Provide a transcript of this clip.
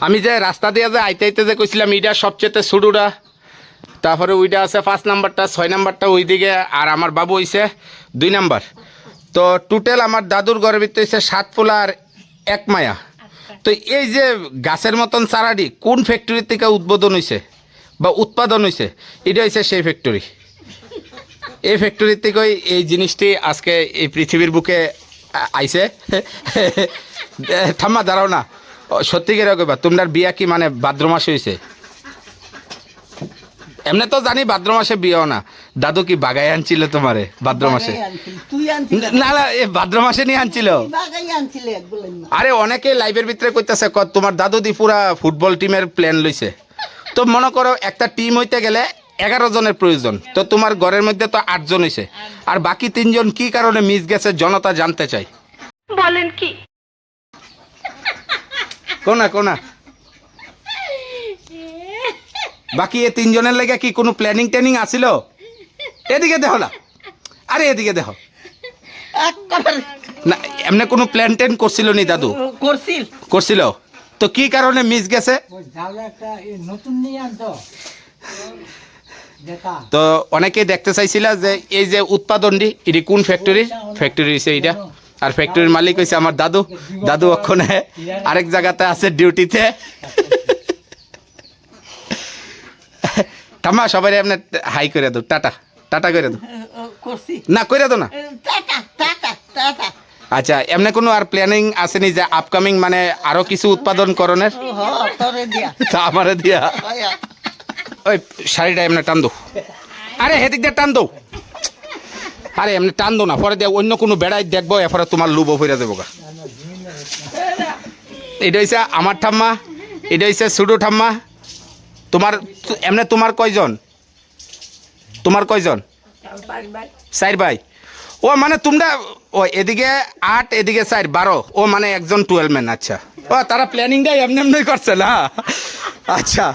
আমি যে রাস্তা দিয়ে যে আইতে আইতে যে কইছিলাম এইটা সবচেয়ে শুরুটা তারপরে ওইটা আছে পাঁচ নাম্বারটা ছয় নাম্বারটা ওইদিকে আর আমার বাবু হইছে দুই নাম্বার। তো টোটাল আমার দাদুর ঘরের ভিতরে হইছে সাত পোলা আর এক মায়া। তো এই যে গাছের মতন চারাডি কোন ফ্যাক্টরি থেকে উদ্বোধন হয়েছে বা উৎপাদন হয়েছে এটা হচ্ছে সেই ফ্যাক্টরি এই ফ্যাক্টরি থেকেই এই জিনিসটি আজকে এই পৃথিবীর বুকে আইছে। থাম্মা দাঁড়াও না। ও, সত্যি করে কইবা তোমরা বিয়া কি মানে ভাদ্র মাসে হয়েছে এমনি তো জানি ভাদ্র মাসে বিয়েও না। দাদু কি বাগাই আনছিল তোমারে ভাদ্র মাসে? না না এ ভাদ্র মাসে নিয়ে আনছিল। আরে অনেকে লাইভের ভিতরে কইতাছে ক তোমার দাদু দি পুরা ফুটবল টিমের প্ল্যান লইছে। তো মনে করো একটা টিম হইতে গেলে এগারো জনের প্রয়োজন। তো তোমার ঘরের মধ্যে তো আটজন হইছে। আর বাকি তিনজন কি কারণে মিস গেছে জনতা জানতে চাই বলেন কি? কোনা কোনা। বাকি এ তিনজনের লেগে কি কোনো প্ল্যানিং ট্যানিং আসিল এদিকে দেখো না। আরে এদিকে দেখো। একেবারে। না এমনি কোনো প্ল্যান ট্যান করছিল নি দাদু? করছিল। করছিল? তো কি কারণে মিস গেছে? তো। অনেকেই দেখতে চাইছিল যে এই যে উৎপাদনটি এটি কোন ফ্যাক্টরি ফ্যাক্টরি হয়েছে এইটা। আর ফ্যাক্টরির মালিক হয়েছে আমার দাদু। দাদু ওখানে আরেক জায়গাতে আছে ডিউটিতে থামা সবাই এমনি হাই করে দো টাটা টাটা করে দো না করে দো না। আচ্ছা এমনি কোনো আর প্ল্যানিং আসেনি যে আপকামিং মানে আরও কিছু উৎপাদন করণের? আমারে দিয়া। ওই শাড়িটা এমনি টান দো আরে হেদিক দিয়ে টান দো আরে, এমনি টান দো না। পরে দিয়ে অন্য কোনো বেড়াই দেখব, এরপরে তোমার লুবো ফিরে দেবো গা। এটা হচ্ছে আমার ঠাম্মা, এটা হচ্ছে সুডু ঠাম্মা। তোমার, এমনি তোমার কয়জন? তোমার কয়জন? চার ভাই। ও মানে তোমরা, ও, এদিকে আট, এদিকে চার, বারো। ও মানে একজন টুয়েলভ ম্যান আচ্ছা। ও, তারা প্ল্যানিংটাই এমনি এমনি করছে না। আচ্ছা।